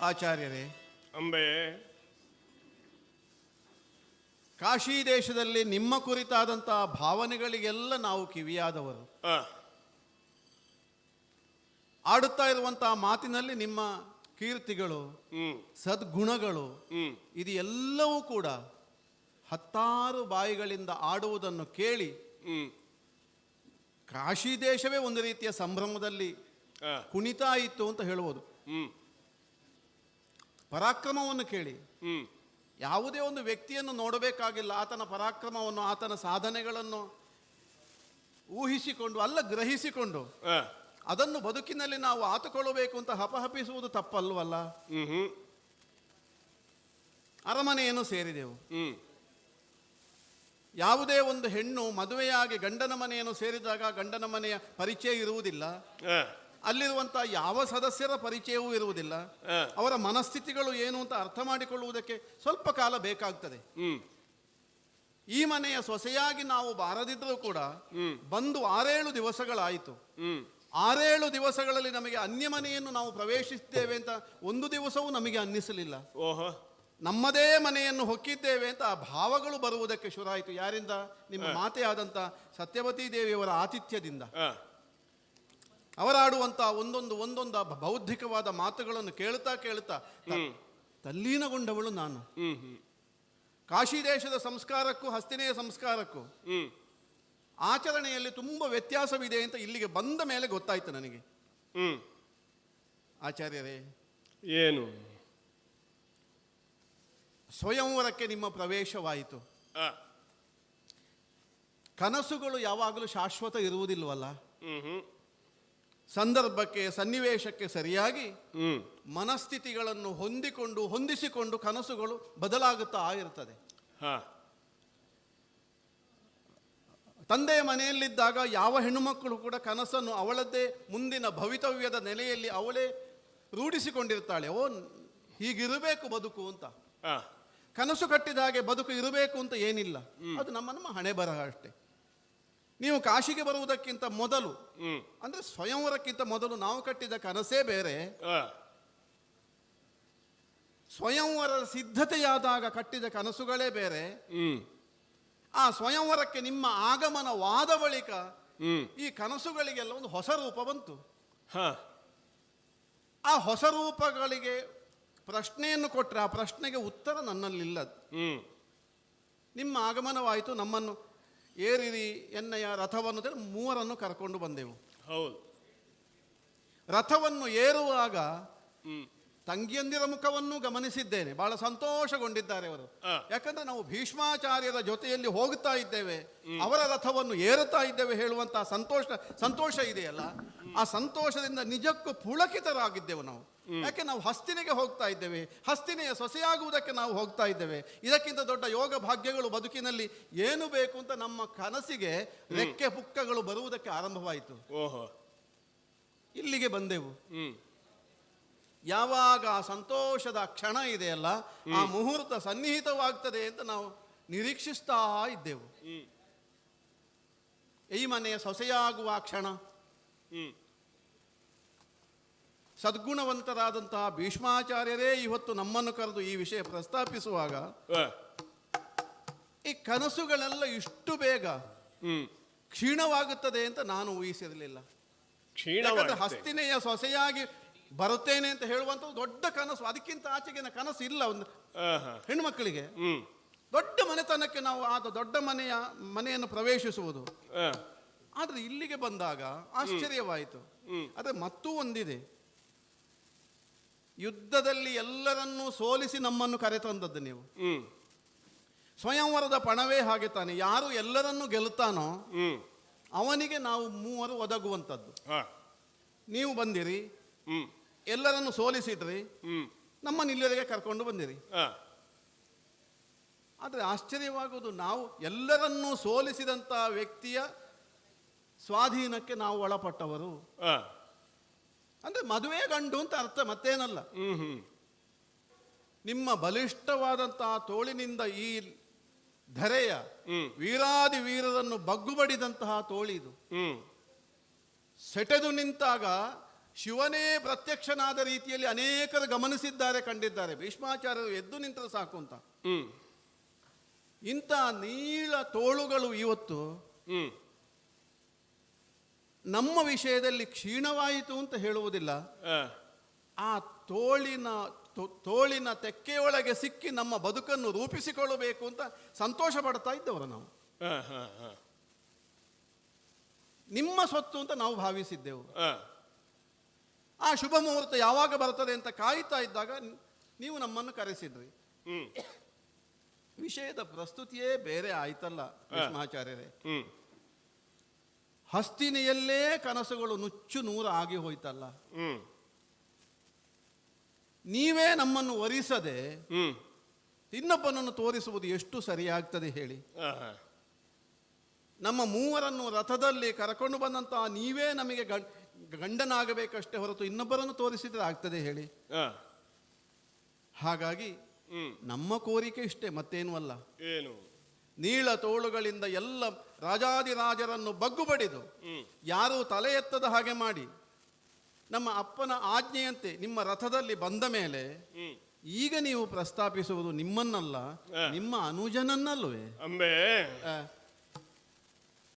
ಆಚಾರ್ಯರೇ ಅಂಬೆ. ಕಾಶಿ ದೇಶದಲ್ಲಿ ನಿಮ್ಮ ಕುರಿತಾದಂತಹ ಭಾವನೆಗಳಿಗೆಲ್ಲ ನಾವು ಕಿವಿಯಾದವರು. ಆಡುತ್ತಾ ಇರುವಂತಹ ಮಾತಿನಲ್ಲಿ ನಿಮ್ಮ ಕೀರ್ತಿಗಳು ಸದ್ಗುಣಗಳು ಇದು ಎಲ್ಲವೂ ಕೂಡ ಹತ್ತಾರು ಬಾಯಿಗಳಿಂದ ಆಡುವುದನ್ನು ಕೇಳಿ ಕಾಶಿ ದೇಶವೇ ಒಂದು ರೀತಿಯ ಸಂಭ್ರಮದಲ್ಲಿ ಕುಣಿತಾಯಿತು ಕುಣಿತಾ ಇತ್ತು ಅಂತ ಹೇಳುವುದು. ಪರಾಕ್ರಮವನ್ನು ಕೇಳಿ. ಯಾವುದೇ ಒಂದು ವ್ಯಕ್ತಿಯನ್ನು ನೋಡಬೇಕಾಗಿಲ್ಲ ಆತನ ಪರಾಕ್ರಮವನ್ನು ಆತನ ಸಾಧನೆಗಳನ್ನು ಊಹಿಸಿಕೊಂಡು ಅಲ್ಲ ಗ್ರಹಿಸಿಕೊಂಡು ಅದನ್ನು ಬದುಕಿನಲ್ಲಿ ನಾವು ಆತುಕೊಳ್ಳಬೇಕು ಅಂತ ಹಪಹಪಿಸುವುದು ತಪ್ಪಲ್ವಲ್ಲ? ಅರಮನೆಯನ್ನು ಸೇರಿದೆವು. ಯಾವುದೇ ಒಂದು ಹೆಣ್ಣು ಮದುವೆಯಾಗಿ ಗಂಡನ ಮನೆಯನ್ನು ಸೇರಿದಾಗ ಗಂಡನ ಮನೆಯ ಪರಿಚಯ ಇರುವುದಿಲ್ಲ. ಅಲ್ಲಿರುವಂತಹ ಯಾವ ಸದಸ್ಯರ ಪರಿಚಯವೂ ಇರುವುದಿಲ್ಲ. ಅವರ ಮನಸ್ಥಿತಿಗಳು ಏನು ಅಂತ ಅರ್ಥ ಮಾಡಿಕೊಳ್ಳುವುದಕ್ಕೆ ಸ್ವಲ್ಪ ಕಾಲ ಬೇಕಾಗ್ತದೆ. ಈ ಮನೆಯ ಸೊಸೆಯಾಗಿ ನಾವು ಬಾರದಿದ್ದರೂ ಕೂಡ ಬಂದು ಆರೇಳು ದಿವಸಗಳಾಯಿತು. ಆರೇಳು ದಿವಸಗಳಲ್ಲಿ ನಮಗೆ ಅನ್ಯ ಮನೆಯನ್ನು ನಾವು ಪ್ರವೇಶಿಸಿದ್ದೇವೆ ಅಂತ ಒಂದು ದಿವಸವೂ ನಮಗೆ ಅನ್ನಿಸಲಿಲ್ಲ. ಓಹೋ. ನಮ್ಮದೇ ಮನೆಯನ್ನು ಹೊಕ್ಕಿದ್ದೇವೆ ಅಂತ ಆ ಭಾವಗಳು ಬರುವುದಕ್ಕೆ ಶುರು ಆಯಿತು. ಯಾರಿಂದ? ನಿಮ್ಮ ಮಾತೆ ಆದಂಥ ಸತ್ಯವತಿ ದೇವಿಯವರ ಆತಿಥ್ಯದಿಂದ. ಅವರಾಡುವಂಥ ಒಂದೊಂದು ಒಂದೊಂದು ಬೌದ್ಧಿಕವಾದ ಮಾತುಗಳನ್ನು ಕೇಳ್ತಾ ಕೇಳ್ತಾ ತಲ್ಲೀನಗೊಂಡವಳು ನಾನು. ಕಾಶಿ ದೇಶದ ಸಂಸ್ಕಾರಕ್ಕೂ ಹಸ್ತಿನೆಯ ಸಂಸ್ಕಾರಕ್ಕೂ ಆಚರಣೆಯಲ್ಲಿ ತುಂಬ ವ್ಯತ್ಯಾಸವಿದೆ ಅಂತ ಇಲ್ಲಿಗೆ ಬಂದ ಮೇಲೆ ಗೊತ್ತಾಯ್ತು ನನಗೆ. ಆಚಾರ್ಯರೇ ಏನು? ಸ್ವಯಂವರಕ್ಕೆ ನಿಮ್ಮ ಪ್ರವೇಶವಾಯಿತು. ಕನಸುಗಳು ಯಾವಾಗಲೂ ಶಾಶ್ವತ ಇರುವುದಿಲ್ವಲ್ಲ? ಸಂದರ್ಭಕ್ಕೆ ಸನ್ನಿವೇಶಕ್ಕೆ ಸರಿಯಾಗಿ ಮನಸ್ಥಿತಿಗಳನ್ನು ಹೊಂದಿಕೊಂಡು ಹೊಂದಿಸಿಕೊಂಡು ಕನಸುಗಳು ಬದಲಾಗುತ್ತಾ ಇರ್ತದೆ ಹಾ. ತಂದೆಯ ಮನೆಯಲ್ಲಿದ್ದಾಗ ಯಾವ ಹೆಣ್ಣುಮಕ್ಕಳು ಕೂಡ ಕನಸನ್ನು ಅವಳದ್ದೇ ಮುಂದಿನ ಭವಿತವ್ಯದ ನೆಲೆಯಲ್ಲಿ ಅವಳೇ ರೂಢಿಸಿಕೊಂಡಿರ್ತಾಳೆ. ಓ ಹೀಗಿರಬೇಕು ಬದುಕು ಅಂತ. ಕನಸು ಕಟ್ಟಿದ ಹಾಗೆ ಬದುಕು ಇರಬೇಕು ಅಂತ ಏನಿಲ್ಲ. ಅದು ನಮ್ಮ ನಮ್ಮ ಹಣೆ ಬರಹ ಅಷ್ಟೇ. ನೀವು ಕಾಶಿಗೆ ಬರುವುದಕ್ಕಿಂತ ಮೊದಲು ಅಂದ್ರೆ ಸ್ವಯಂವರಕ್ಕಿಂತ ಮೊದಲು ನಾವು ಕಟ್ಟಿದ ಕನಸೇ ಬೇರೆ. ಸ್ವಯಂವರ ಸಿದ್ಧತೆಯಾದಾಗ ಕಟ್ಟಿದ ಕನಸುಗಳೇ ಬೇರೆ. ಆ ಸ್ವಯಂವರಕ್ಕೆ ನಿಮ್ಮ ಆಗಮನವಾದ ಬಳಿಕ ಈ ಕನಸುಗಳಿಗೆಲ್ಲ ಒಂದು ಹೊಸ ರೂಪ ಬಂತು. ಆ ಹೊಸ ರೂಪಗಳಿಗೆ ಪ್ರಶ್ನೆಯನ್ನು ಕೊಟ್ಟರೆ ಆ ಪ್ರಶ್ನೆಗೆ ಉತ್ತರ ನನ್ನಲ್ಲಿಲ್ಲ ನಿಮ್ಮ ಆಗಮನವಾಯಿತು ನಮ್ಮನ್ನು ಏರಿರಿ ಎನ್ನಯ ರಥವನ್ನು ಮೂವರನ್ನು ಕರ್ಕೊಂಡು ಬಂದೆವು. ಹೌದು. ರಥವನ್ನು ಏರುವಾಗ ತಂಗಿಯಂದಿರ ಮುಖವನ್ನು ಗಮನಿಸಿದ್ದೇನೆ. ಬಹಳ ಸಂತೋಷಗೊಂಡಿದ್ದಾರೆ ಅವರು. ಯಾಕಂದ್ರೆ ನಾವು ಭೀಷ್ಮಾಚಾರ್ಯರ ಜೊತೆಯಲ್ಲಿ ಹೋಗುತ್ತಾ ಇದ್ದೇವೆ. ಅವರ ರಥವನ್ನು ಏರುತ್ತಾ ಇದ್ದೇವೆ ಹೇಳುವಂತಹ ಸಂತೋಷ ಸಂತೋಷ ಇದೆಯಲ್ಲ? ಆ ಸಂತೋಷದಿಂದ ನಿಜಕ್ಕೂ ಪುಳಕಿತರಾಗಿದ್ದೆವು ನಾವು. ಯಾಕೆ ನಾವು ಹಸ್ತಿನಿಗೆ ಹೋಗ್ತಾ ಇದ್ದೇವೆ? ಹಸ್ತಿನೆಯ ಸೊಸೆಯಾಗುವುದಕ್ಕೆ ನಾವು ಹೋಗ್ತಾ ಇದ್ದೇವೆ. ಇದಕ್ಕಿಂತ ದೊಡ್ಡ ಯೋಗ ಭಾಗ್ಯಗಳು ಬದುಕಿನಲ್ಲಿ ಏನು ಬೇಕು ಅಂತ ನಮ್ಮ ಕನಸಿಗೆ ರೆಕ್ಕೆ ಪುಕ್ಕಗಳು ಬರುವುದಕ್ಕೆ ಆರಂಭವಾಯಿತು. ಓಹೋ. ಇಲ್ಲಿಗೆ ಬಂದೆವು. ಯಾವಾಗ ಆ ಸಂತೋಷದ ಕ್ಷಣ ಇದೆಯಲ್ಲ ಆ ಮುಹೂರ್ತ ಸನ್ನಿಹಿತವಾಗ್ತದೆ ಅಂತ ನಾವು ನಿರೀಕ್ಷಿಸ್ತಾ ಇದ್ದೆವು. ಈ ಮನೆಯ ಸೊಸೆಯಾಗುವ ಕ್ಷಣ ಸದ್ಗುಣವಂತರಾದಂತಹ ಭೀಷ್ಮಾಚಾರ್ಯರೇ ಇವತ್ತು ನಮ್ಮನ್ನು ಕರೆದು ಈ ವಿಷಯ ಪ್ರಸ್ತಾಪಿಸುವಾಗ ಈ ಕನಸುಗಳೆಲ್ಲ ಇಷ್ಟು ಬೇಗ ಕ್ಷೀಣವಾಗುತ್ತದೆ ಅಂತ ನಾನು ಊಹಿಸಿರಲಿಲ್ಲ. ಹಸ್ತಿನೆಯ ಸೊಸೆಯಾಗಿ ಬರುತ್ತೇನೆ ಅಂತ ಹೇಳುವಂತ ದೊಡ್ಡ ಕನಸು. ಅದಕ್ಕಿಂತ ಆಚೆಗಿನ ಕನಸು ಇಲ್ಲ ಒಂದು. ಹೆಣ್ಮಕ್ಕಳಿಗೆ ದೊಡ್ಡ ಮನೆತನಕ್ಕೆ ನಾವು ಆದ ದೊಡ್ಡ ಮನೆಯ ಮನೆಯನ್ನು ಪ್ರವೇಶಿಸುವುದು. ಆದ್ರೆ ಇಲ್ಲಿಗೆ ಬಂದಾಗ ಆಶ್ಚರ್ಯವಾಯಿತು. ಅದೇ ಮತ್ತೂ ಒಂದಿದೆ. ಯುದ್ಧದಲ್ಲಿ ಎಲ್ಲರನ್ನೂ ಸೋಲಿಸಿ ನಮ್ಮನ್ನು ಕರೆತಂದದ್ದು ನೀವು. ಸ್ವಯಂವರದ ಪಣವೇ ಹಾಗೆ ತಾನೆ. ಯಾರು ಎಲ್ಲರನ್ನೂ ಗೆಲ್ಲುತ್ತಾನೋ ಅವನಿಗೆ ನಾವು ಮೂವರು ಒದಗುವಂಥದ್ದು. ನೀವು ಬಂದಿರಿ ಎಲ್ಲರನ್ನು ಸೋಲಿಸಿದ್ರಿ. ಹ್ಮ್. ನಮ್ಮನ್ನು ಇಲ್ಲಿವರೆಗೆ ಕರ್ಕೊಂಡು ಬಂದಿರಿ. ಆದರೆ ಆಶ್ಚರ್ಯವಾಗುವುದು ನಾವು ಎಲ್ಲರನ್ನೂ ಸೋಲಿಸಿದಂತಹ ವ್ಯಕ್ತಿಯ ಸ್ವಾಧೀನಕ್ಕೆ ನಾವು ಒಳಪಟ್ಟವರು. ಅಂದ್ರೆ ಮದುವೆ ಗಂಡು ಅಂತ ಅರ್ಥ ಮತ್ತೇನಲ್ಲ. ನಿಮ್ಮ ಬಲಿಷ್ಠವಾದಂತಹ ತೋಳಿನಿಂದ ಈ ಧರೆಯ ವೀರಾದಿ ವೀರರನ್ನು ಬಗ್ಗುಬಡಿದಂತಹ ತೋಳಿದು. ಹ್ಮ್. ಸೆಟೆದು ನಿಂತಾಗ ಶಿವನೇ ಪ್ರತ್ಯಕ್ಷನಾದ ರೀತಿಯಲ್ಲಿ ಅನೇಕರು ಗಮನಿಸಿದ್ದಾರೆ ಕಂಡಿದ್ದಾರೆ. ಭೀಷ್ಮಾಚಾರ್ಯರು ಎದ್ದು ನಿಂತರೆ ಸಾಕು ಅಂತ. ಇಂಥ ನೀಳ ತೋಳುಗಳು ಇವತ್ತು ನಮ್ಮ ವಿಷಯದಲ್ಲಿ ಕ್ಷೀಣವಾಯಿತು ಅಂತ ಹೇಳುವುದಿಲ್ಲ. ಆ, ತೋಳಿನ ತೋಳಿನ ತೆಕ್ಕೆಯೊಳಗೆ ಸಿಕ್ಕಿ ನಮ್ಮ ಬದುಕನ್ನು ರೂಪಿಸಿಕೊಳ್ಳಬೇಕು ಅಂತ ಸಂತೋಷ ಪಡ್ತಾ ಇದ್ದವರು ನಾವು. ನಿಮ್ಮ ಸ್ವತ್ತು ಅಂತ ನಾವು ಭಾವಿಸಿದ್ದೆವು. ಆ, ಶುಭ ಮುಹೂರ್ತ ಯಾವಾಗ ಬರ್ತದೆ ಅಂತ ಕಾಯ್ತಾ ಇದ್ದಾಗ ನೀವು ನಮ್ಮನ್ನು ಕರೆಸಿದ್ರಿ. ವಿಷಯದ ಪ್ರಸ್ತುತಿಯೇ ಬೇರೆ ಆಯ್ತಲ್ಲ ಭೀಷ್ಮಾಚಾರ್ಯರೇ ಹ್ಮ್. ಹಸ್ತಿನಿಯಲ್ಲೇ ಕನಸುಗಳು ನುಚ್ಚು ನೂರ ಆಗಿ ಹೋಯ್ತಲ್ಲ. ನೀವೇ ನಮ್ಮನ್ನು ಒರಿಸದೆ ಇನ್ನೊಬ್ಬನನ್ನು ತೋರಿಸುವುದು ಎಷ್ಟು ಸರಿಯಾಗ್ತದೆ ಹೇಳಿ. ನಮ್ಮ ಮೂವರನ್ನು ರಥದಲ್ಲಿ ಕರಕೊಂಡು ಬಂದಂತಹ ನೀವೇ ನಮಗೆ ಗಂಡನಾಗಬೇಕಷ್ಟೇ ಹೊರತು ಇನ್ನೊಬ್ಬರನ್ನು ತೋರಿಸಿದ್ರೆ ಆಗ್ತದೆ ಹೇಳಿ. ಹಾಗಾಗಿ ನಮ್ಮ ಕೋರಿಕೆ ಇಷ್ಟೇ ಮತ್ತೇನು ಅಲ್ಲ. ಏನು? ನೀಳ ತೋಳುಗಳಿಂದ ಎಲ್ಲ ರಾಜಾದಿರಾಜರನ್ನು ಬಗ್ಗು ಬಡಿದು ಯಾರೂ ತಲೆ ಎತ್ತದ ಹಾಗೆ ಮಾಡಿ ನಮ್ಮ ಅಪ್ಪನ ಆಜ್ಞೆಯಂತೆ ನಿಮ್ಮ ರಥದಲ್ಲಿ ಬಂದ ಮೇಲೆ ಈಗ ನೀವು ಪ್ರಸ್ತಾಪಿಸುವುದು ನಿಮ್ಮನ್ನಲ್ಲ ನಿಮ್ಮ ಅನುಜನನ್ನಲ್ವೇ ಅಂಬೆ.